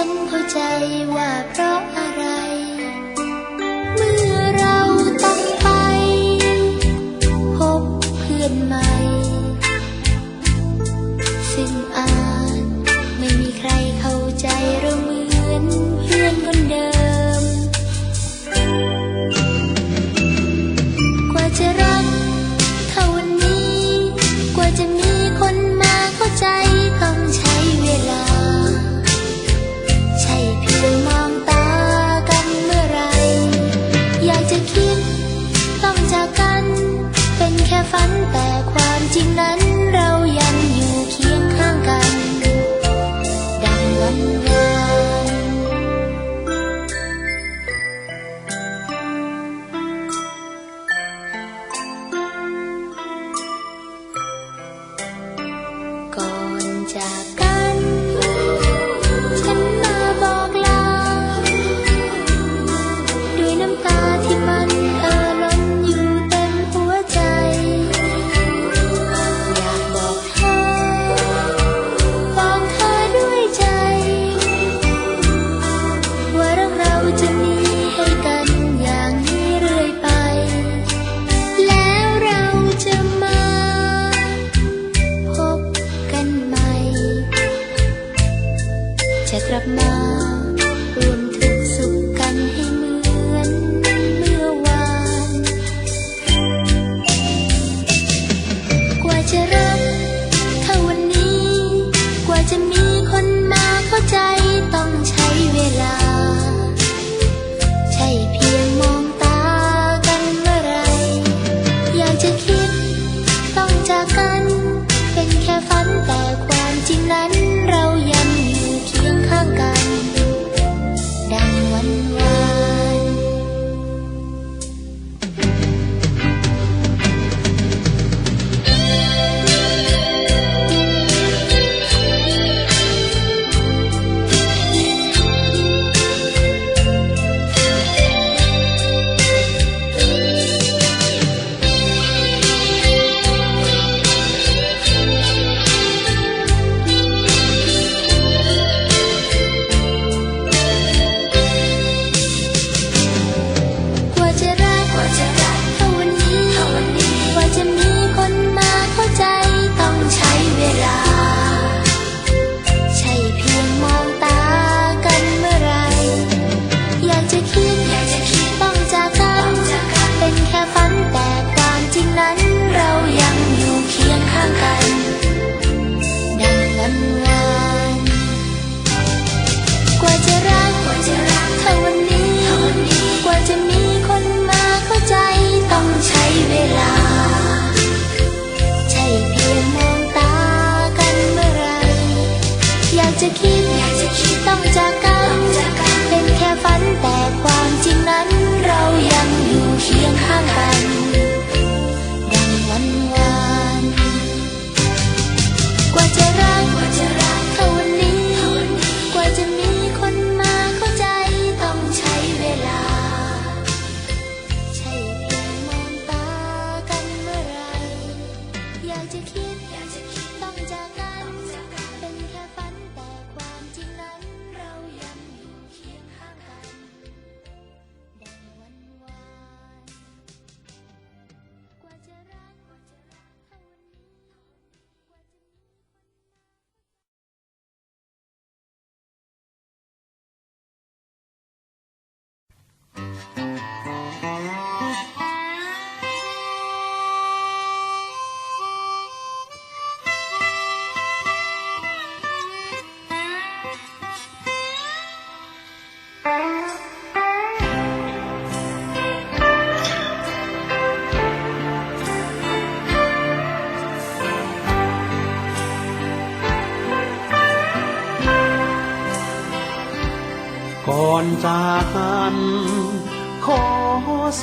ฉันเข้าใจว่าเพราะ จะกลับมา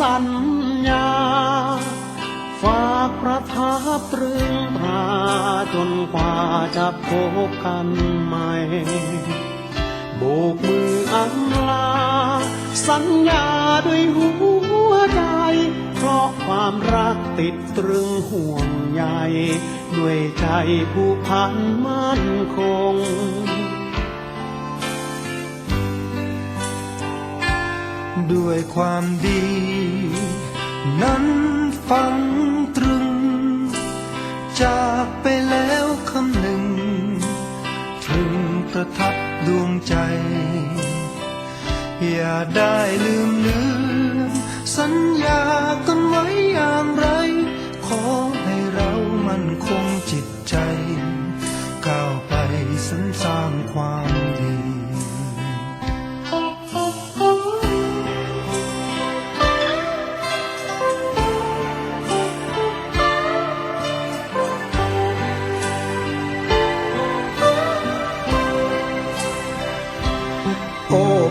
สัญญา ฝากประทับตรึงตราจนกว่าจะพบกันใหม่ โบกมืออำลา สัญญาด้วยหัวใจ เพราะความรักติดตรึงห่วงใยด้วยใจผูกพันมั่นคง ด้วยความดี นั้นฟังตรึง จากไปแล้วคำหนึ่งถึงประทับดวงใจ อย่าได้ลืมเลือนสัญญากันไว้อย่างไร ขอให้เรามันคงจิตใจ ก้าวไปสรรสร้างความ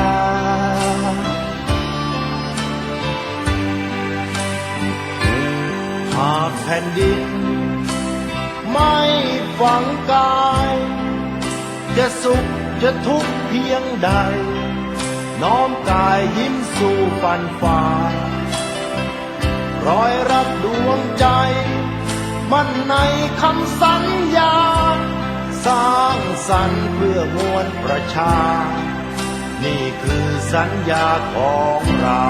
า ผ่นดิน ไม่ฝังกาย จะสุขจะทุกข์เพียงใด น้อมกายยิ้มสู่ฝันฝ่ารอยรับดวงใจ มันในคำสัญญา สร้างสรรค์เพื่อมวลประชา นี่คือสัญญาของเรา